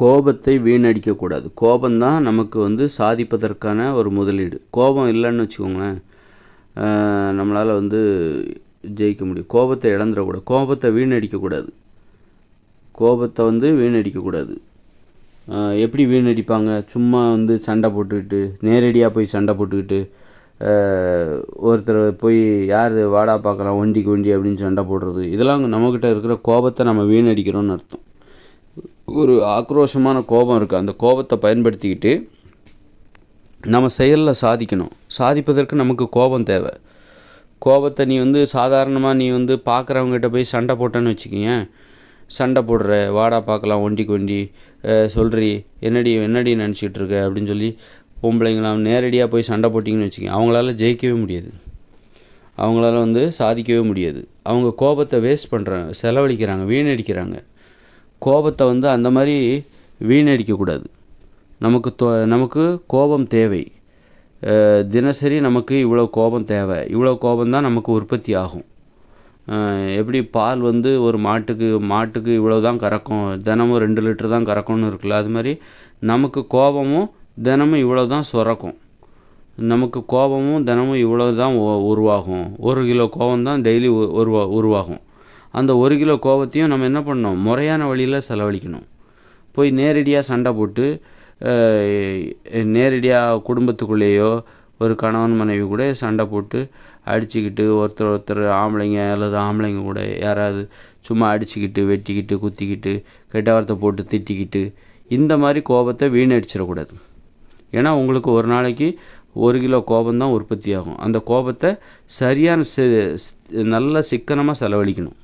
கோபத்தை வீணடிக்கக்கூடாது. கோபந்தான் நமக்கு வந்து சாதிப்பதற்கான ஒரு முதலீடு. கோபம் இல்லைன்னு வச்சுக்கோங்களேன் நம்மளால் வந்து ஜெயிக்க முடியும். கோபத்தை இழந்துடக்கூடாது. கோபத்தை வீணடிக்கக்கூடாது. கோபத்தை வந்து வீணடிக்கக்கூடாது. எப்படி வீணடிப்பாங்க? சும்மா வந்து சண்டை போட்டுக்கிட்டு நேரடியாக போய் சண்டை போட்டுக்கிட்டு ஒருத்தர் போய் யார் வாடா பார்க்கலாம் ஒண்டிக்கு ஒண்டி அப்படின்னு சண்டை போடுறது. இதெல்லாம் நம்மக்கிட்ட இருக்கிற கோபத்தை நம்ம வீணடிக்கிறோன்னு அர்த்தம். ஒரு ஆக்ரோஷமான கோபம் இருக்குது அந்த கோபத்தை பயன்படுத்திக்கிட்டு நம்ம செயலில் சாதிக்கணும். சாதிப்பதற்கு நமக்கு கோபம் தேவை. கோபத்தை நீ வந்து சாதாரணமாக நீ வந்து பார்க்குறவங்ககிட்ட போய் சண்டை போட்டேன்னு வச்சுக்கிங்க சண்டை போடுற வாடா பார்க்கலாம் ஒண்டி கொண்டி சொல்கிறி என்னடி என்னடி நினச்சிக்கிட்டு இருக்க அப்படின்னு சொல்லி பொம்பளைங்களாம் நேரடியாக போய் சண்டை போட்டிங்கன்னு வச்சுக்கோங்க அவங்களால ஜெயிக்கவே முடியாது. அவங்களால வந்து சாதிக்கவே முடியாது. அவங்க கோபத்தை வேஸ்ட் பண்ணுறாங்க செலவழிக்கிறாங்க வீணடிக்கிறாங்க. கோபத்தை வந்து அந்த மாதிரி வீணடிக்கக்கூடாது. நமக்கு தோ நமக்கு கோபம் தேவை. தினசரி நமக்கு இவ்வளோ கோபம் தேவை. இவ்வளோ கோபம் தான் நமக்கு உற்பத்தி ஆகும். எப்படி பால் வந்து ஒரு மாட்டுக்கு மாட்டுக்கு இவ்வளோ தான் கறக்கும் தினமும் ரெண்டு லிட்டர் தான் கறக்கும்னு இருக்குல்ல அது மாதிரி நமக்கு கோபமும் தினமும் இவ்வளோ தான் சுரக்கும். நமக்கு கோபமும் தினமும் இவ்வளோ தான் உருவாகும். ஒரு கிலோ கோபம் தான் டெய்லி உருவா உருவாகும். அந்த ஒரு கிலோ கோபத்தையும் நம்ம என்ன பண்ணணும்? முறையான வழியில் செலவழிக்கணும். போய் நேரடியாக சண்டை போட்டு நேரடியாக குடும்பத்துக்குள்ளேயோ ஒரு கணவன் மனைவி கூட சண்டை போட்டு அடிச்சுக்கிட்டு ஒருத்தர் ஒருத்தர் ஆம்பளைங்க அல்லது ஆம்பளைங்க கூட யாராவது சும்மா அடிச்சுக்கிட்டு வெட்டிக்கிட்டு குத்திக்கிட்டு கெட்ட வார்த்தை போட்டு திட்டிக்கிட்டு இந்த மாதிரி கோபத்தை வீணடிச்சிடக்கூடாது. ஏன்னா உங்களுக்கு ஒரு நாளைக்கு ஒரு கிலோ கோபம் தான் உற்பத்தி ஆகும் அந்த கோபத்தை சரியான நல்ல சிக்கனமாக செலவழிக்கணும்.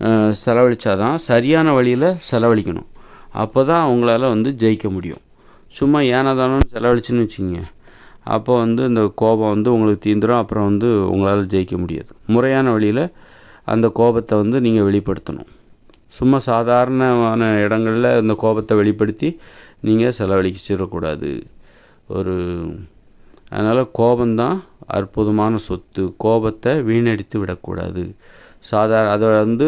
செலவழித்தா செலவழிச்சாதான் சரியான வழியில் செலவழிக்கணும். அப்போ தான் அவங்களால வந்து ஜெயிக்க முடியும். சும்மா ஏனாதானோன்னு செலவழிச்சுன்னு வச்சுங்க அப்போ வந்து இந்த கோபம் வந்து உங்களுக்கு தீந்துடும் அப்புறம் வந்து உங்களால் ஜெயிக்க முடியாது. முறையான வழியில் அந்த கோபத்தை வந்து நீங்கள் வெளிப்படுத்தணும். சும்மா சாதாரணமான இடங்களில் அந்த கோபத்தை வெளிப்படுத்தி நீங்கள் செலவழிச்சிடக்கூடாது. ஒரு அதனால் கோபம்தான் அற்புதமான சொத்து. கோபத்தை வீணடித்து விடக்கூடாது. சாதாரண அதை வந்து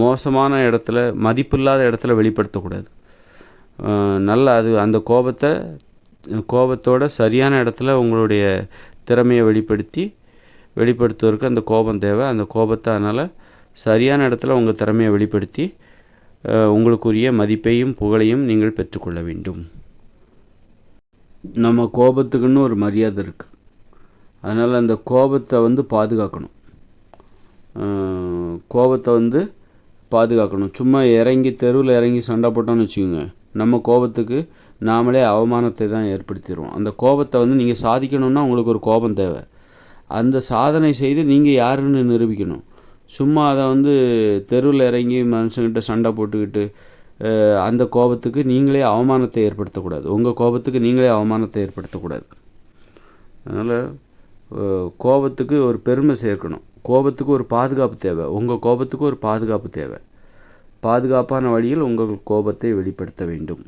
மோசமான இடத்துல மதிப்பில்லாத இடத்துல வெளிப்படுத்தக்கூடாது. நல்லா நல்ல அது அந்த கோபத்தை கோபத்தோட சரியான இடத்துல உங்களுடைய திறமையை வெளிப்படுத்தி வெளிப்படுத்துவதற்கு அந்த கோபம் தேவை. அந்த கோபத்தை அதனால் சரியான இடத்துல உங்கள் திறமையை வெளிப்படுத்தி உங்களுக்குரிய மதிப்பையும் புகழையும் நீங்கள் பெற்றுக்கொள்ள வேண்டும். நம்ம கோபத்துக்குன்னு ஒரு மரியாதை இருக்குது அதனால் அந்த கோபத்தை வந்து பாதுகாக்கணும். கோபத்தை வந்து பாதுகாக்கணும். சும்மா இறங்கி தெருவில் இறங்கி சண்டை போட்டோம்னு வச்சுக்கோங்க. நம்ம கோபத்துக்கு நாமளே அவமானத்தை தான் ஏற்படுத்திடுவோம். அந்த கோபத்தை வந்து நீங்கள் சாதிக்கணும்னா உங்களுக்கு ஒரு கோபம் தேவை. அந்த சாதனை செய்து நீங்கள் யாருன்னு நிரூபிக்கணும். சும்மா அதை வந்து தெருவில் இறங்கி மனுஷங்கிட்ட சண்டை போட்டுக்கிட்டு அந்த கோபத்துக்கு நீங்களே அவமானத்தை ஏற்படுத்தக்கூடாது. உங்கள் கோபத்துக்கு நீங்களே அவமானத்தை ஏற்படுத்தக்கூடாது. அதனால் கோபத்துக்கு ஒரு பெருமை சேர்க்கணும். கோபத்துக்கு ஒரு பாதுகாப்பு தேவை. உங்கள் கோபத்துக்கு ஒரு பாதுகாப்பு தேவை. பாதுகாப்பான வழியில் உங்கள் கோபத்தை வெளிப்படுத்த வேண்டும்.